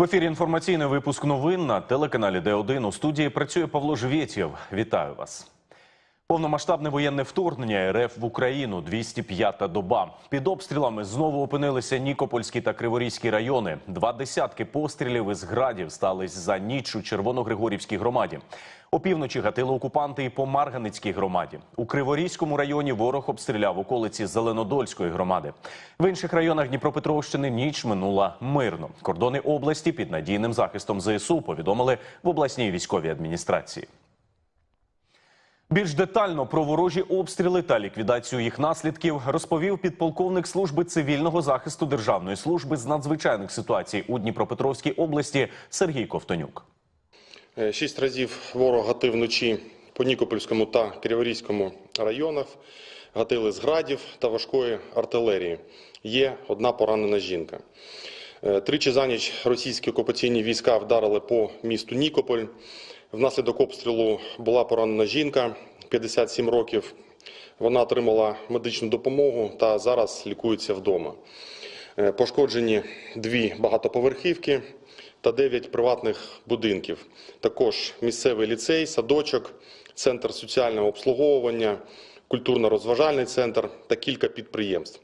В ефірі інформаційний випуск новин на телеканалі Д1. У студії працює Павло Жвєтєв. Вітаю вас. Повномасштабне воєнне вторгнення РФ в Україну 205-та доба. Під обстрілами знову опинилися Нікопольський та Криворізький райони. Два десятки пострілів із градів стались за ніч у Червоногригорівській громаді. Опівночі гатили окупанти і по Марганицькій громаді. У Криворізькому районі ворог обстріляв околиці Зеленодольської громади. В інших районах Дніпропетровщини ніч минула мирно. Кордони області під надійним захистом ЗСУ повідомили в обласній військовій адміністрації. Більш детально про ворожі обстріли та ліквідацію їх наслідків розповів підполковник служби цивільного захисту Державної служби з надзвичайних ситуацій у Дніпропетровській області Сергій Ковтонюк. Е, Шість разів ворог гатив вночі по Нікопольському та Криворізькому районах. Гатили з градів та важкої артилерії. Є одна поранена жінка. Е, Тричі за ніч російські окупаційні війська вдарили по місту Нікополь. Внаслідок обстрілу була поранена жінка 57 років. Вона отримала медичну допомогу та зараз лікується вдома. Е, Пошкоджені дві багатоповерхівки та дев'ять приватних будинків. Також місцевий ліцей, садочок, центр соціального обслуговування, культурно-розважальний центр та кілька підприємств.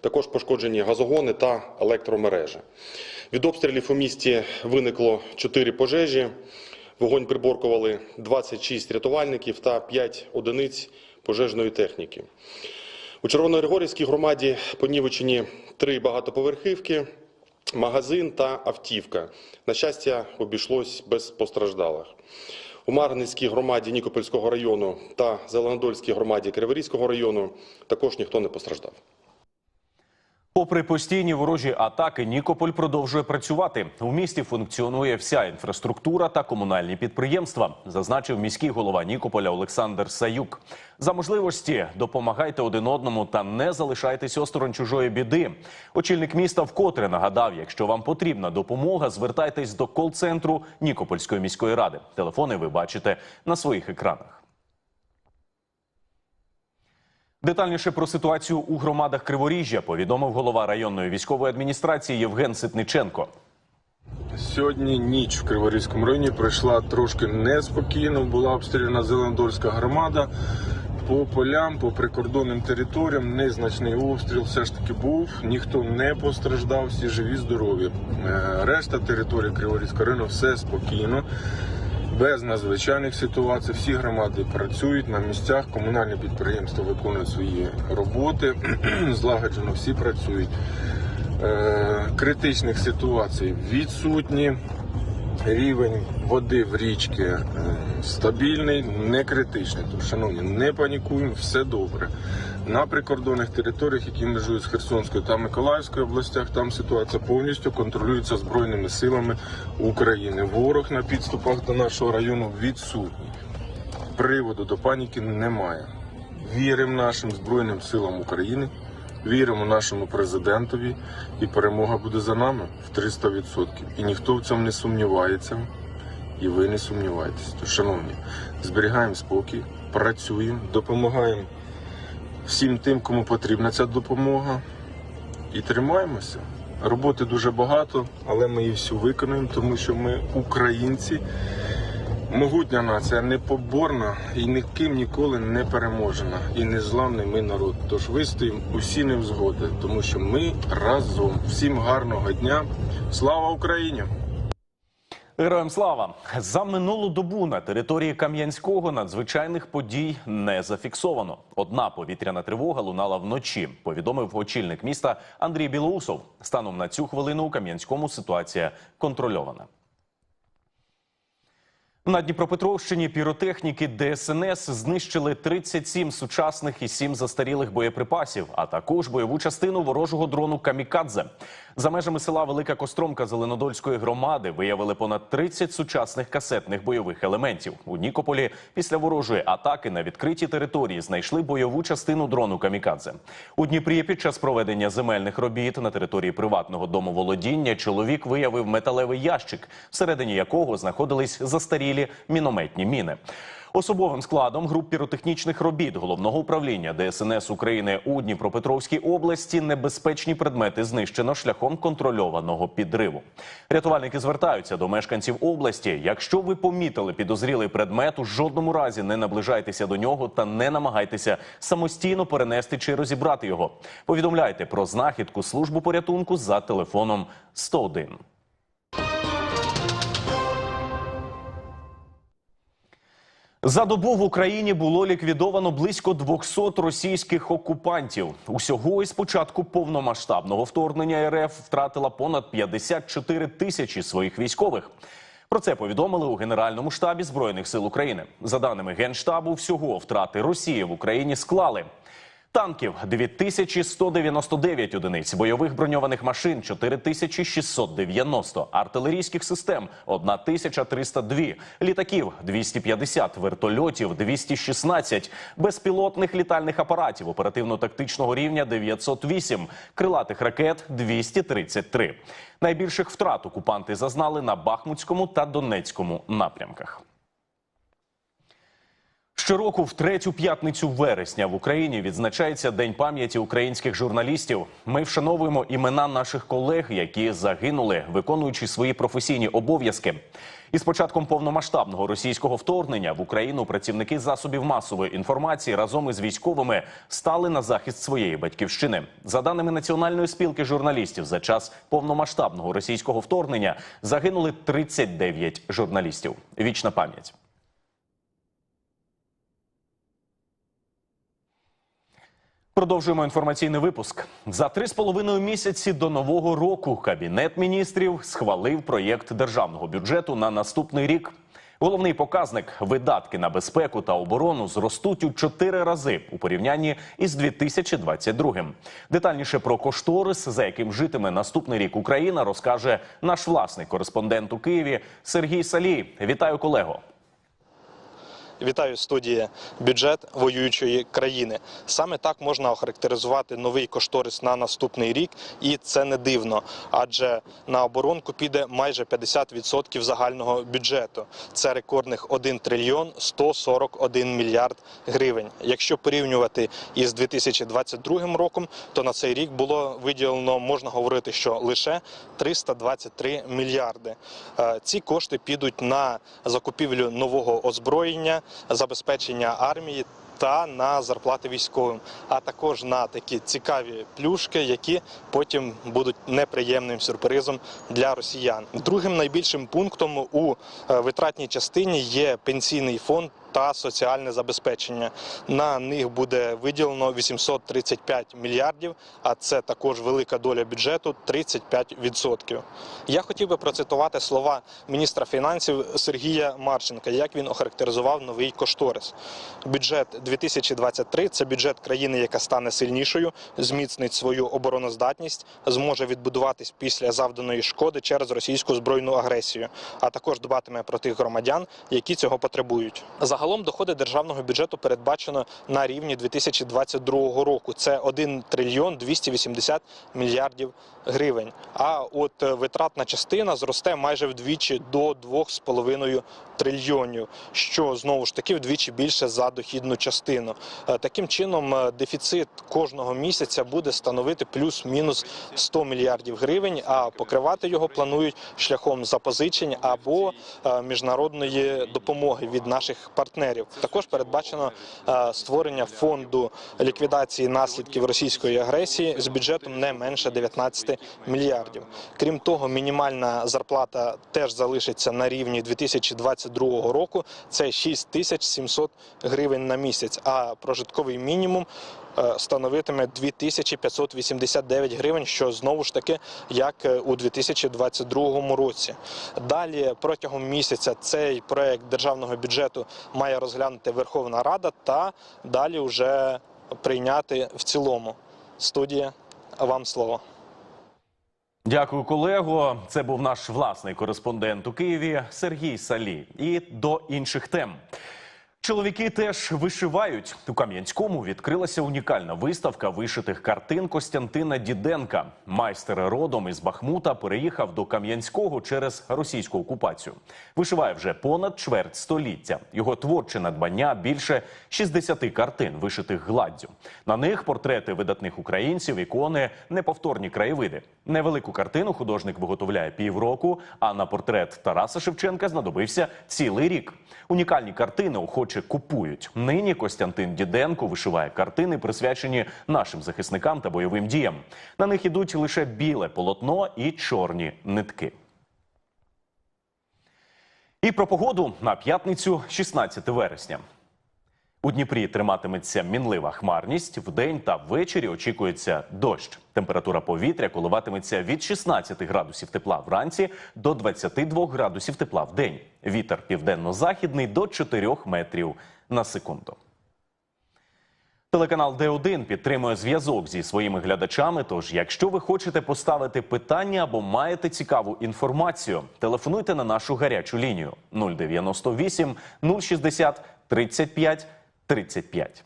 Також пошкоджені газогони та електромережі. Від обстрілів у місті виникло 4 пожежі. Вогонь приборкували 26 рятувальників та 5 одиниць пожежної техніки. У Червоногригорівській громаді понівечені три багатоповерхівки, магазин та автівка. На щастя, обійшлось без постраждалих. У Марганецькій громаді Нікопольського району та Зеленодольській громаді Криворізького району також ніхто не постраждав. Попри постійні ворожі атаки, Нікополь продовжує працювати. У місті функціонує вся інфраструктура та комунальні підприємства, зазначив міський голова Нікополя Олександр Саюк. За можливості допомагайте один одному та не залишайтесь осторонь чужої біди. Очільник міста вкотре нагадав: якщо вам потрібна допомога, звертайтесь до кол-центру Нікопольської міської ради. Телефони ви бачите на своїх екранах. Детальніше про ситуацію у громадах Криворіжжя повідомив голова районної військової адміністрації Євген Ситниченко. Сьогодні ніч в Криворізькому районі пройшла трошки неспокійно. Була обстріляна Зеленодольська громада. По полям, по прикордонним територіям незначний обстріл все ж таки був. Ніхто не постраждав, всі живі, здорові. Е, Решта території Криворізького району все спокійно. Без надзвичайних ситуацій всі громади працюють на місцях, комунальні підприємства виконують свої роботи, злагоджено всі працюють. Е, критичних ситуацій відсутні. Рівень води в річці е, стабільний, не критичний. Тож, шановні, не панікуємо, все добре. На прикордонних територіях, які межують з Херсонською та Миколаївською областях, там ситуація повністю контролюється Збройними силами України. Ворог на підступах до нашого району відсутній. Приводу до паніки немає. Віримо нашим Збройним силам України. Віримо нашому президентові, і перемога буде за нами в 300%. І ніхто в цьому не сумнівається, і ви не сумніваєтесь. Тож, шановні, зберігаємо спокій, працюємо, допомагаємо всім тим, кому потрібна ця допомога, і тримаємося. Роботи дуже багато, але ми її всю виконуємо, тому що ми українці. Могутня нація непоборна і ніким ніколи не переможена. І незламний ми народ. Тож вистоїмо усі невзгоди, тому що ми разом. Всім гарного дня. Слава Україні! Героям слава за минулу добу на території Кам'янського надзвичайних подій не зафіксовано. Одна повітряна тривога лунала вночі. Повідомив очільник міста Андрій Білоусов. Станом на цю хвилину у Кам'янському ситуація контрольована. На Дніпропетровщині піротехніки ДСНС знищили 37 сучасних і 7 застарілих боєприпасів, а також бойову частину ворожого дрону Камікадзе. За межами села Велика Костромка Зеленодольської громади виявили понад 30 сучасних касетних бойових елементів. У Нікополі після ворожої атаки на відкритій території знайшли бойову частину дрону Камікадзе. У Дніпрі під час проведення земельних робіт на території приватного домоволодіння чоловік виявив металевий ящик, всередині якого знаходились застарілі мінометні міни. Особовим складом груп піротехнічних робіт головного управління ДСНС України у Дніпропетровській області небезпечні предмети знищено шляхом контрольованого підриву. Рятувальники звертаються до мешканців області. Якщо ви помітили підозрілий предмет, у жодному разі не наближайтеся до нього та не намагайтеся самостійно перенести чи розібрати його. Повідомляйте про знахідку службу порятунку за телефоном 101. За добу в Україні було ліквідовано близько 200 російських окупантів. Усього із початку повномасштабного вторгнення РФ втратила понад 54 тисячі своїх військових. Про це повідомили у Генеральному штабі збройних сил України. За даними генштабу, всього втрати Росії в Україні склали. Танків 2199 одиниць, бойових броньованих машин 4690, артилерійських систем 1302, літаків 250, вертольотів 216, безпілотних літальних апаратів оперативно-тактичного рівня 908, крилатих ракет 233. Найбільших втрат окупанти зазнали на Бахмутському та Донецькому напрямках. Щороку в третю п'ятницю вересня в Україні відзначається День пам'яті українських журналістів. Ми вшановуємо імена наших колег, які загинули, виконуючи свої професійні обов'язки. Із початком повномасштабного російського вторгнення в Україну працівники засобів масової інформації разом із військовими стали на захист своєї батьківщини. За даними Національної спілки журналістів, за час повномасштабного російського вторгнення загинули 39 журналістів. Вічна пам'ять. Продовжуємо інформаційний випуск. За три з половиною місяці до нового року кабінет міністрів схвалив проєкт державного бюджету на наступний рік. Головний показник видатки на безпеку та оборону зростуть у чотири рази у порівнянні із 2022. Детальніше про кошторис, за яким житиме наступний рік Україна, розкаже наш власний кореспондент у Києві Сергій Салій. Вітаю колего. Вітаю студії бюджет воюючої країни. Саме так можна охарактеризувати новий кошторис на наступний рік, і це не дивно, адже на оборонку піде майже 50% загального бюджету. Це рекордних 1 трильйон 141 мільярд гривень. Якщо порівнювати із 2022 роком, то на цей рік було виділено, можна говорити, що лише 323 мільярди. Е, Ці кошти підуть на закупівлю нового озброєння забезпечення армії та на зарплати військовим, а також на такі цікаві плюшки, які потім будуть неприємним сюрпризом для росіян. Другим найбільшим пунктом у е, витратній частині є пенсійний фонд. Та соціальне забезпечення на них буде виділено 835 мільярдів. А це також велика доля бюджету 35%. Я хотів би процитувати слова міністра фінансів Сергія Марченка, як він охарактеризував новий кошторис. Бюджет 2023 – це бюджет країни, яка стане сильнішою, зміцнить свою обороноздатність, зможе відбудуватись після завданої шкоди через російську збройну агресію, а також дбатиме про тих громадян, які цього потребують. Доходи державного бюджету передбачено на рівні 2022 року. Це 1 трильйон 280 мільярдів гривень. А от е, витратна частина зросте майже вдвічі до 2,5 трильйонів, що знову ж таки вдвічі більше за дохідну частину. Е, Таким чином, е, дефіцит кожного місяця буде становити плюс-мінус 100 мільярдів гривень, а покривати його планують шляхом запозичень або міжнародної допомоги від наших партнерів. Також передбачено е, створення фонду ліквідації наслідків російської агресії з бюджетом не менше 19 мільярдів. Крім того, мінімальна зарплата теж залишиться на рівні 2022 року. Це 6700 гривень на місяць. А прожитковий мінімум становитиме 2589 гривень, що знову ж таки як е, у 2022 році. Далі протягом місяця цей проект державного бюджету має розглянути Верховна Рада та далі вже прийняти в цілому. Студія, вам слово. Дякую, колего. Це був наш власний кореспондент у Києві Сергій Салі. І до інших тем. Чоловіки теж вишивають. У Кам'янському відкрилася унікальна виставка вишитих картин Костянтина Діденка. Майстер родом із Бахмута переїхав до Кам'янського через російську окупацію. Вишиває вже понад чверть століття. Його творче надбання більше 60 картин, вишитих гладдю. На них портрети видатних українців, ікони, неповторні краєвиди. Невелику картину художник виготовляє півроку, а на портрет Тараса Шевченка знадобився цілий рік. Унікальні картини охоче купують. Нині Костянтин Діденко вишиває картини, присвячені нашим захисникам та бойовим діям. На них ідуть лише біле полотно і чорні нитки. І про погоду на п'ятницю, 16 вересня. У Дніпрі триматиметься мінлива хмарність. Вдень та ввечері очікується дощ. Температура повітря коливатиметься від 16 градусів тепла вранці до 22 градусів тепла в день. Вітер південно-західний до 4 метрів на секунду. Телеканал Д1 підтримує зв'язок зі своїми глядачами. Тож, якщо ви хочете поставити питання або маєте цікаву інформацію, телефонуйте на нашу гарячу лінію 098 060 35 35.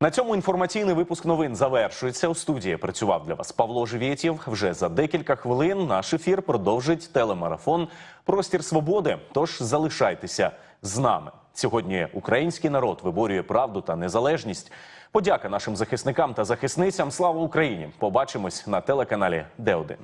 На цьому інформаційний випуск новин завершується. У студії працював для вас Павло Живєтєв. Вже за декілька хвилин наш ефір продовжить телемарафон Простір свободи. Тож залишайтеся з нами. Сьогодні український народ виборює правду та незалежність. Подяка нашим захисникам та захисницям. Слава Україні! Побачимось на телеканалі Д1.